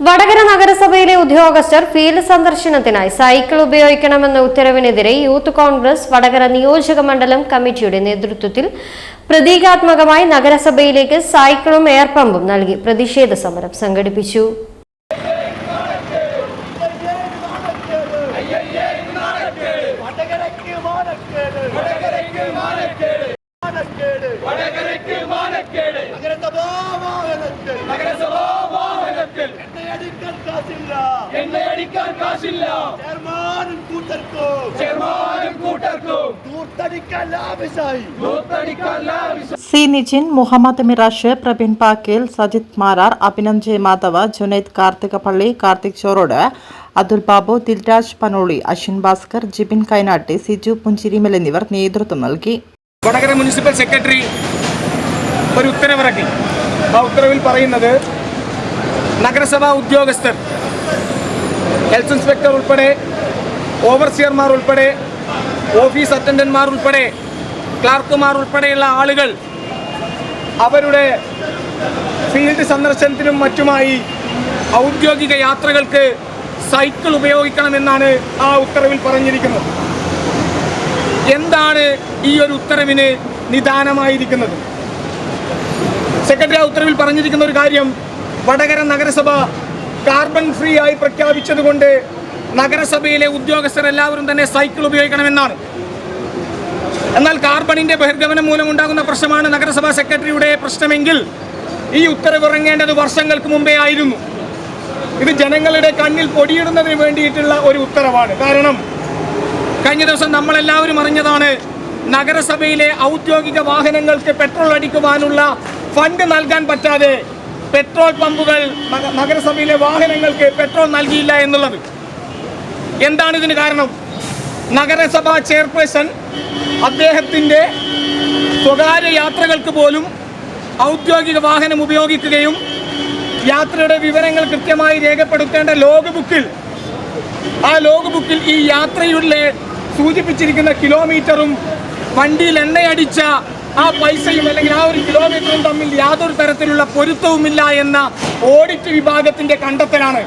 വടകര നഗരസഭയിലെ ഉദ്യോഗസ്ഥർ ഫീൽഡ് സന്ദർശനത്തിനായി സൈക്കിൾ ഉപയോഗിക്കണമെന്ന ഉത്തരവിനെതിരെ യൂത്ത് കോൺഗ്രസ് വടകര നിയോജക മണ്ഡലം കമ്മിറ്റിയുടെ നേതൃത്വത്തിൽ പ്രതീകാത്മകമായി നഗരസഭയിലേക്ക് സൈക്കിളും എയർ പമ്പും നൽകി പ്രതിഷേധ സമരം സംഘടിപ്പിച്ചു. വടകരയ്ക്ക് വടകരയ്ക്ക് മാനക്കേട് വടകരയ്ക്ക് മാനക്കേട് നഗരസഭാ വാഹനത്തിൽ നഗരസഭാ ലാഭിസായി സി നിജിൻ മുഹമ്മദ് മിറാഷ് പ്രബിൻ പാക്കേൽ സജിത് മാരാർ അഭിനന്ദ് ജെ മാധവ് ജുനൈദ് കാർത്തികപ്പള്ളി കാർത്തിക് ചോറോട് അതുൽ ബാബു ദിൽരാജ് പനോളി അശ്വിൻ ഭാസ്കർ ജിബിൻ കൈനാട്ടി സിജു പുഞ്ചിരിമൽ എന്നിവർ നേതൃത്വം നൽകി. വടകര മുനിസിപ്പൽ സെക്രട്ടറി ഒരു ഉത്തരവിറക്കി. ആ ഉത്തരവിൽ പറയുന്നത് നഗരസഭാ ഉദ്യോഗസ്ഥർ ഹെൽത്ത് ഇൻസ്പെക്ടർ ഉൾപ്പെടെ ഓവർസിയർമാർ ഉൾപ്പെടെ ഓഫീസ് അറ്റൻഡന്റ്മാർ ഉൾപ്പെടെ ക്ലാർക്കുമാർ ഉൾപ്പെടെയുള്ള ആളുകൾ അവരുടെ ഫീൽഡ് സന്ദർശനത്തിനും മറ്റുമായി ഔദ്യോഗിക യാത്രകൾക്ക് സൈക്കിൾ ഉപയോഗിക്കണമെന്നാണ് ആ ഉത്തരവിൽ പറഞ്ഞിരിക്കുന്നത്. എന്താണ് ഈ ഒരു ഉത്തരവിന് നിദാനമായിരിക്കുന്നത്? സെക്രട്ടറി ആ ഉത്തരവിൽ പറഞ്ഞിരിക്കുന്ന ഒരു കാര്യം വടകര നഗരസഭ കാർബൺ ഫ്രീ ആയി പ്രഖ്യാപിച്ചതുകൊണ്ട് നഗരസഭയിലെ ഉദ്യോഗസ്ഥർ എല്ലാവരും തന്നെ സൈക്കിൾ ഉപയോഗിക്കണമെന്നാണ്. എന്നാൽ കാർബണിന്റെ ബഹിർഗമനം മൂലമുണ്ടാകുന്ന പ്രശ്നമാണ് നഗരസഭാ സെക്രട്ടറിയുടെ പ്രശ്നമെങ്കിൽ ഈ ഉത്തരവ് ഇറങ്ങേണ്ടത് വർഷങ്ങൾക്ക് മുമ്പേ ആയിരുന്നു. ഇത് ജനങ്ങളുടെ കണ്ണിൽ പൊടിയിടുന്നതിന് വേണ്ടിയിട്ടുള്ള ഒരു ഉത്തരവാണ്. കാരണം കഴിഞ്ഞ ദിവസം നമ്മളെല്ലാവരും അറിഞ്ഞതാണ് നഗരസഭയിലെ ഔദ്യോഗിക വാഹനങ്ങൾക്ക് പെട്രോൾ അടിക്കുവാനുള്ള ഫണ്ട് നൽകാൻ പറ്റാതെ പെട്രോൾ പമ്പുകൾ നഗരസഭയിലെ വാഹനങ്ങൾക്ക് പെട്രോൾ നൽകിയില്ല എന്നുള്ളത്. എന്താണ് ഇതിന് കാരണം? നഗരസഭാ ചെയർപേഴ്സൺ അദ്ദേഹത്തിന്റെ സ്വകാര്യ യാത്രകൾക്ക് പോലും ഔദ്യോഗിക വാഹനം ഉപയോഗിക്കുകയും യാത്രയുടെ വിവരങ്ങൾ കൃത്യമായി രേഖപ്പെടുത്തേണ്ട ലോഗ് ബുക്കിൽ ആ ലോഗ് ബുക്കിൽ ഈ യാത്രയുടെ സൂചിപ്പിച്ചിരിക്കുന്ന കിലോമീറ്ററും വണ്ടിയിൽ എണ്ണയടിച്ച ആ പൈസയും അല്ലെങ്കിൽ ആ ഒരു കിലോമീറ്ററും തമ്മിൽ യാതൊരു തരത്തിലുള്ള പൊരുത്തവുമില്ല എന്ന ഓഡിറ്റ് വിഭാഗത്തിന്റെ കണ്ടെത്തലാണ്.